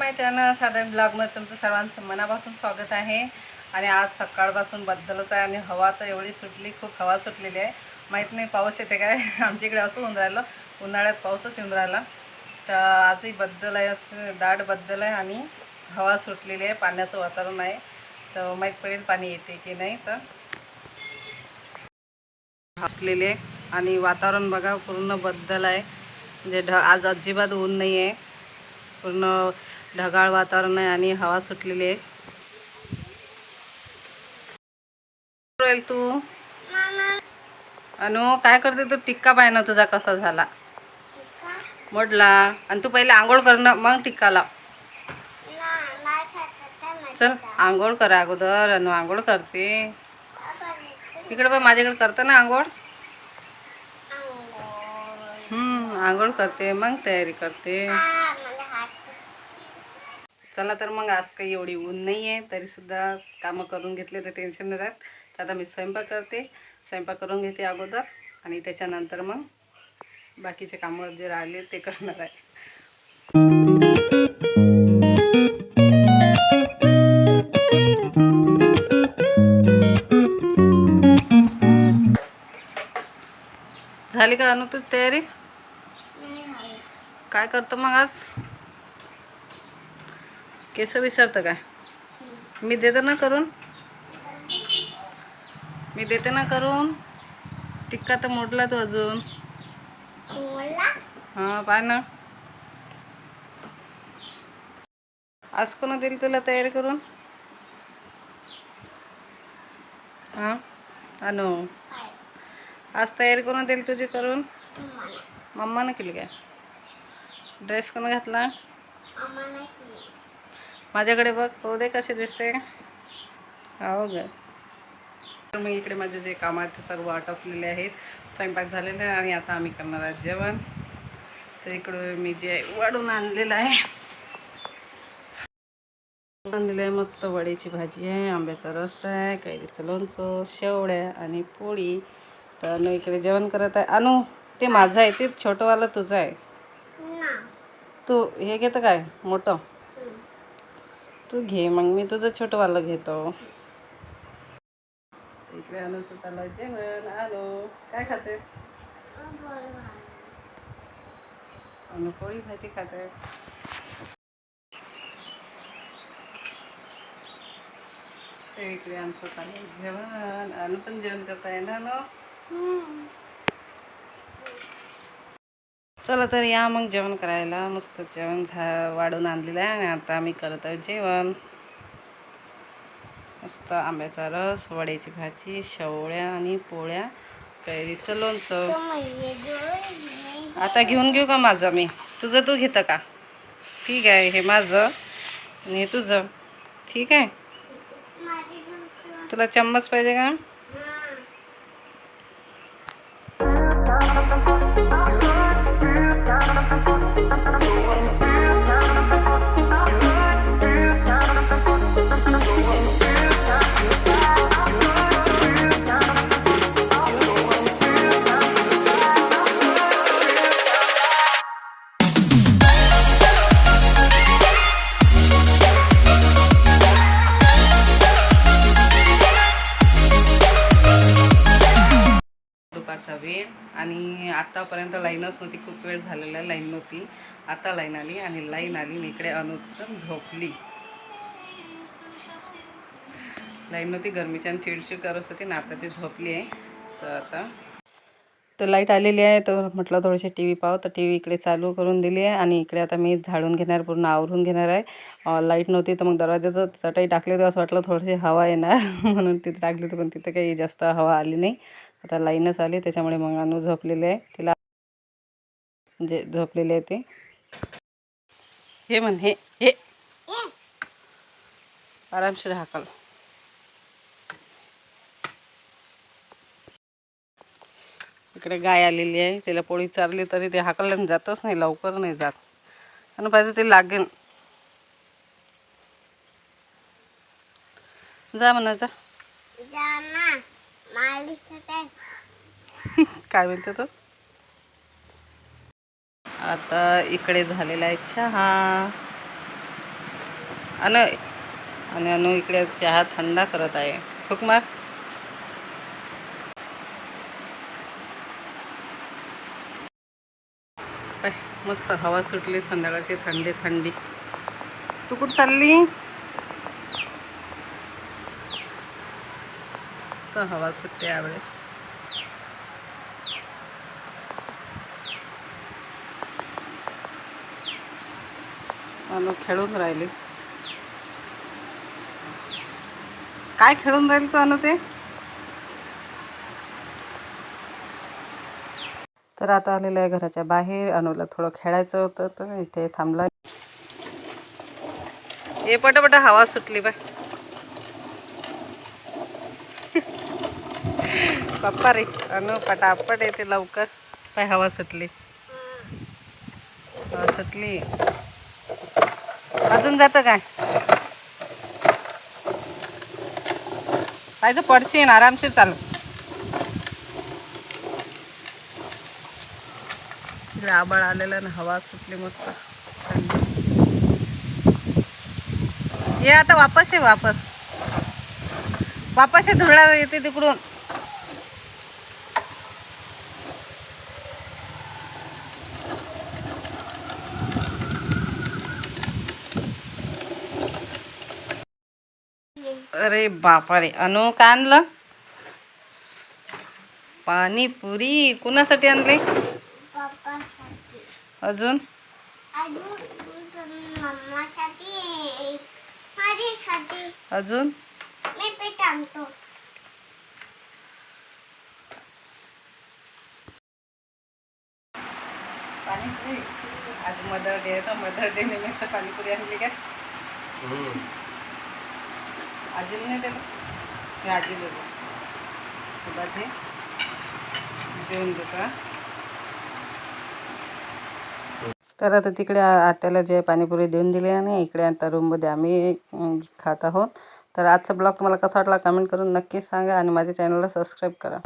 माय channel साधारण ब्लॉगमध्ये तुमचं सर्वांचं मनापासून स्वागत आहे. आणि आज सकाळपासून बद्दलच आहे आणि हवा तर एवढी सुटली खूप हवा सुटलेली आहे. माहीत नाही पाऊस येते काय? आमच्या इकडे असं होऊन राहिलं. उन्हाळ्यात पाऊसच येऊन राहिला. तर आजही बद्दल आहे असं दाटबद्दल आहे आणि हवा सुटलेली आहे पाण्याचं वातावरण आहे. तर माहीत पडेल पाणी येते की नाही तर. सुटलेली आहे आणि वातावरण बघा पूर्णबद्दल आहे. म्हणजे ढ आज अजिबात ऊन नाही आहे. पूर्ण ढगाळ वातावरण आहे आणि हवा सुटलेली आहे. तू? अनु काय करते तू? टिक्का पाय ना तुझा कसा झाला? मोडला. आणि तू पहिले आंघोळ कर ना मग टिक्का लाव. चल आंघोळ कर अगोदर. अनु आंघोळ करते. इकडे बघ माझ्याकडे करते ना आंघोळ. हम्म आंघोळ करते मग तयारी करते. चला तर मग आज काही एवढी ऊन नाही आहे तरीसुद्धा कामं करून घेतले तर टेन्शन नाही राहत. तर आता मी स्वयंपाक करते. स्वयंपाक करून घेते अगोदर आणि त्याच्यानंतर मग बाकीचे कामं जे राहिले ते करणार आहे. झाली का अनु तुझी तयारी काय करतो मग आज? केस विसरतं काय? मी देते ना करून? मी देते ना करून? टिक्का तर मोडला तू अजून. हां पाय ना. आज कोण देईल तुला तयारी करून? हां? अनु. आज तयारी कोण देईल तुझी करून? मम्मानं केली काय? ड्रेस कोण घातला? माझ्याकडे बघ पाहू दे कसे दिसते. हो ग. तर मग इकडे माझे जे काम आहेत ते सर्व आटोपलेले आहेत. स्वयंपाक झालेला आहे आणि आता आम्ही करणार आहे जेवण. तर इकडं मी जे वाढून आणलेलं आहे. आणलेलं आहे मस्त वड्याची भाजी आहे आंब्याचा रस आहे कैरीचं लोणचं शेवड्या आणि पोळी. तर अनु इकडे जेवण करत आहे. अनु ते माझं आहे ते छोटंवालं तुझं आहे. तू हे घेतं काय? मोठं? तू घे मग मी तुझं छोटंवालं घेतो. इकडे अनुचं चाललं जेवण. आलो. काय खाते? अनु पोळी भाजी खाते. ते इकडे आमचं चाललं जेवण. अनु पण जेवण करता येणार ना चला तर या मग जेवण करायला. मस्त जेवण झा वाढून आणलेलं आहे आणि आता आम्ही करत आहोत जेवण. मस्त आंब्याचा रस वड्याची भाजी शेवळ्या आणि पोळ्या कैरीचं लोणचं. आता घेऊन घेऊ का माझं मी? तुझं तू घेतं का? ठीक आहे हे माझं आणि हे तुझं. ठीक आहे? तुला चम्मच पाहिजे का? Thank you. दुपारचा वेळ आणि आत्तापर्यंत लाईनच नव्हती खूप वेळ झालेला आहे लाईन नव्हती. आता लाईन आली आणि लाईन आली आणि इकडे अनुत्तम झोपली. लाईन नव्हती गरमीच्या आणि चिडचिड करत होती ना आता ती झोपली आहे. तर आता तर लाइट आलेली आहे तर म्हटलं थोडीशी टी व्ही पाहू. तर टी व्ही इकडे चालू करून दिली आहे आणि इकडे आता मी झाडून घेणार पूर्ण आवरून घेणार आहे. लाइट नव्हती तर मग दरवाजाचं चटई टाकली तर असं वाटलं थोडीशी हवा येणार. म्हणून तिथे टाकली होती पण तिथं काही जास्त हवा आली नाही. आता लाईनच आली त्याच्यामुळे मग अनु झोपलेले आहे. तिला म्हणजे झोपलेले आहे ते. हे म्हण हे हे. आरामशीर हाकल इकडे गाय आलेली आहे तिला पोळी चारली तरी ते हाकलल्याने जातच नाही लवकर नाही जात. आणि पाहिजे ते लागेल जा म्हणा जा. काय म्हणते तो? आता इकडे झालेला आहे चहा. अन आणि अनु इकडे चहा थंडा करत आहे. हुकमार काय मस्त हवा सुटली संध्याकाळची थंडी थंडी. तू कुठं चालली? मस्त हवा सुटते यावेळेस. अनु खेळून राहिली. काय खेळून राहील तू अनु ते? तर आता आलेलं आहे घराच्या बाहेर अनुला थोडं खेळायचं होतं तर इथे थांबला. ये पटापट हवा सुटली बाय पप्पा रे. अनु पटापट येते लवकर. पाय हवा सुटली? हवा सुटली. अजून जातं काय? पाहिजे पडशीन आरामशीर चाल. इकडे आलेलं ना हवा सुटली मस्त. ये आता वापस ये वापस. वापस ये धुळा येते तिकडून. अरे बापा रे अनु आणलं. पाणीपुरी कुणासाठी आणली? अजून? अजून? पाणीपुरी? आज मदर डे आहे तर मदर डे निमित्त पाणीपुरी आणली का? आजीला नाही देत मी आजी देतो तुला ते देऊन देतो तर आता तिकडे आत्याला जे पाणीपुरी देऊन दिली आणि इकडे आता रूममध्ये आम्ही खात आहोत. तर आजचा ब्लॉग तुम्हाला कसा वाटला कमेंट करून नक्कीच सांगा आणि माझ्या चॅनलला सबस्क्राईब करा.